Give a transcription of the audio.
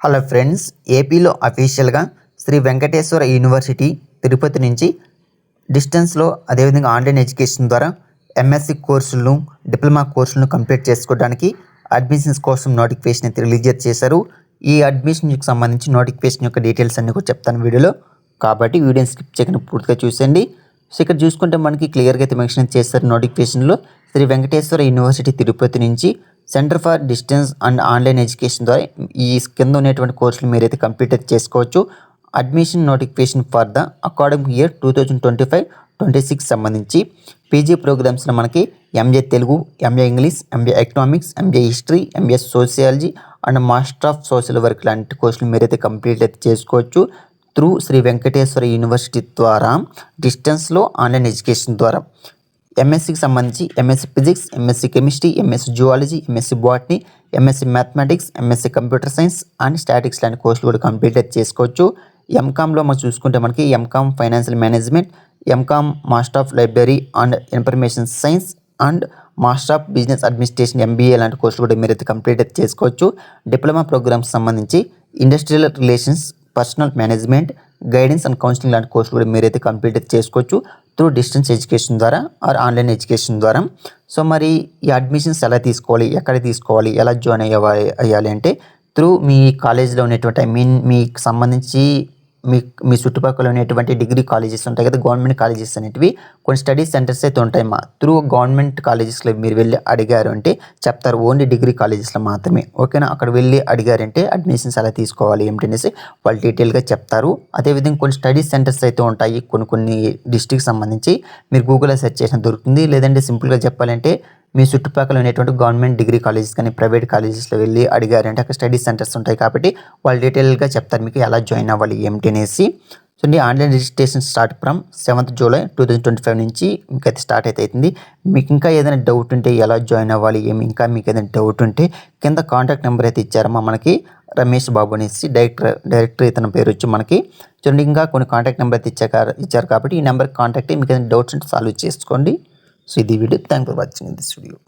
Hello friends ఏపీలో అఫీషియల్గా Shri Venkateswara university Tirupati నుంచి డిస్టెన్స్లో అదేవిధంగా ఆన్లైన్ ఎడ్యుకేషన్ ద్వారా ఎంఎస్సి కోర్సులను డిప్లొమా కోర్సులను కంప్లీట్ చేసుకోవడానికి అడ్మిషన్స్ కోసం నోటిఫికేషన్ అయితే రిలీజ్ చేశారు. ఈ అడ్మిషన్కి సంబంధించి నోటిఫికేషన్ యొక్క డీటెయిల్స్ అన్ని కూడా చెప్తాను వీడియోలో. కాబట్టి వీడియోని స్కిప్ చేయకుండా పూర్తిగా చూసేయండి. సో ఇక్కడ చూసుకుంటే మనకి క్లియర్గా అయితే మెన్షన్ చేస్తారు నోటిఫికేషన్లో శ్రీ వెంకటేశ్వర యూనివర్సిటీ తిరుపతి నుంచి centre for distance and online education ద్వారా ఈ కింద ఉన్నటువంటి కోర్సులు మీరైతే కంప్లీట్ అయితే చేసుకోవచ్చు. Admission notification for the academic year two thousand twenty five twenty six సంబంధించి పీజీ ప్రోగ్రామ్స్లో మనకి MA Telugu MA English MA economics MA history MA sociology and master of social work లాంటి కోర్సులు మీరైతే కంప్లీట్ అయితే చేసుకోవచ్చు. త్రూ శ్రీ వెంకటేశ్వర యూనివర్సిటీ ద్వారా డిస్టెన్స్లో ఆన్లైన్ ఎడ్యుకేషన్ ద్వారా. ఎంఎస్సికి సంబంధించి MSc physics MSc chemistry MSc zoology MSc botany MSc mathematics MSc computer science and statics లాంటి కోర్సులు కూడా కంప్లీట్ చేసుకోవచ్చు. ఎంకామ్లో మనం చూసుకుంటే మనకి MCom financial management MCom master of library and information science and master of business administration MBA లాంటి కోర్సులు కూడా మీరైతే కంప్లీట్ చేసుకోవచ్చు. డిప్లొమా ప్రోగ్రామ్స్ సంబంధించి industrial relations personnel management guidance and counselling లాంటి కోర్సులు కూడా మీరైతే కంప్లీట్ చేసుకోవచ్చు త్రూ డిస్టెన్స్ ఎడ్యుకేషన్ ద్వారా ఆర్ ఆన్లైన్ ఎడ్యుకేషన్ ద్వారా. సో మరి ఈ అడ్మిషన్స్ ఎలా తీసుకోవాలి ఎక్కడ తీసుకోవాలి ఎలా జాయిన్ అయ్యాలి అయ్యాలి అంటే త్రూ మీ కాలేజ్లో ఉన్నటువంటి ఐ మీన్ మీకు సంబంధించి మీ మీ చుట్టుపక్కల ఉన్నటువంటి డిగ్రీ కాలేజెస్ ఉంటాయి కదా గవర్నమెంట్ కాలేజెస్ అనేటివి కొన్ని స్టడీ సెంటర్స్ అయితే ఉంటాయి. మా త్రూ గవర్నమెంట్ కాలేజెస్లో మీరు వెళ్ళి అడిగారు అంటే చెప్తారు ఓన్లీ డిగ్రీ కాలేజెస్లో మాత్రమే. ఓకేనా? అక్కడ వెళ్ళి అడిగారంటే అడ్మిషన్స్ ఎలా తీసుకోవాలి ఏమిటనేసి వాళ్ళు డీటెయిల్గా చెప్తారు. అదేవిధంగా కొన్ని స్టడీ సెంటర్స్ అయితే ఉంటాయి కొన్ని కొన్ని డిస్టిక్ సంబంధించి. మీరు గూగుల్లో సెర్చ్ చేసిన దొరుకుతుంది. లేదంటే సింపుల్గా చెప్పాలంటే మీ చుట్టుపక్కల ఉన్నటువంటి గవర్నమెంట్ డిగ్రీ కాలేజెస్ కానీ ప్రైవేట్ కాలేజెస్లో వెళ్ళి అడిగారంటే అక్కడ స్టడీ సెంటర్స్ ఉంటాయి కాబట్టి వాళ్ళు డీటెయిల్గా చెప్తారు మీకు ఎలా జాయిన్ అవ్వాలి ఏమిటి అనేసి. So online registration start from seventh July two thousand twenty five నుంచి మీకు అయితే స్టార్ట్ అయితే అవుతుంది. మీకు ఇంకా ఏదైనా డౌట్ ఉంటే ఎలా జాయిన్ అవ్వాలి ఏమి ఇంకా మీకు ఏదైనా డౌట్ ఉంటే కింద కాంటాక్ట్ నెంబర్ అయితే ఇచ్చారమ్మా మనకి రమేష్ బాబు అనేసి డైరెక్టర్ డైరెక్టర్ ఇతని పేరు వచ్చి మనకి. చూడండి ఇంకా కొన్ని కాంటాక్ట్ నెంబర్ అయితే ఇచ్చారు ఇచ్చారు కాబట్టి ఈ నెంబర్కి కాంటాక్ట్ మీకు ఏదైనా డౌట్స్ ఉంటే సాల్వ్ చేసుకోండి. So the video. Thank for watching this video.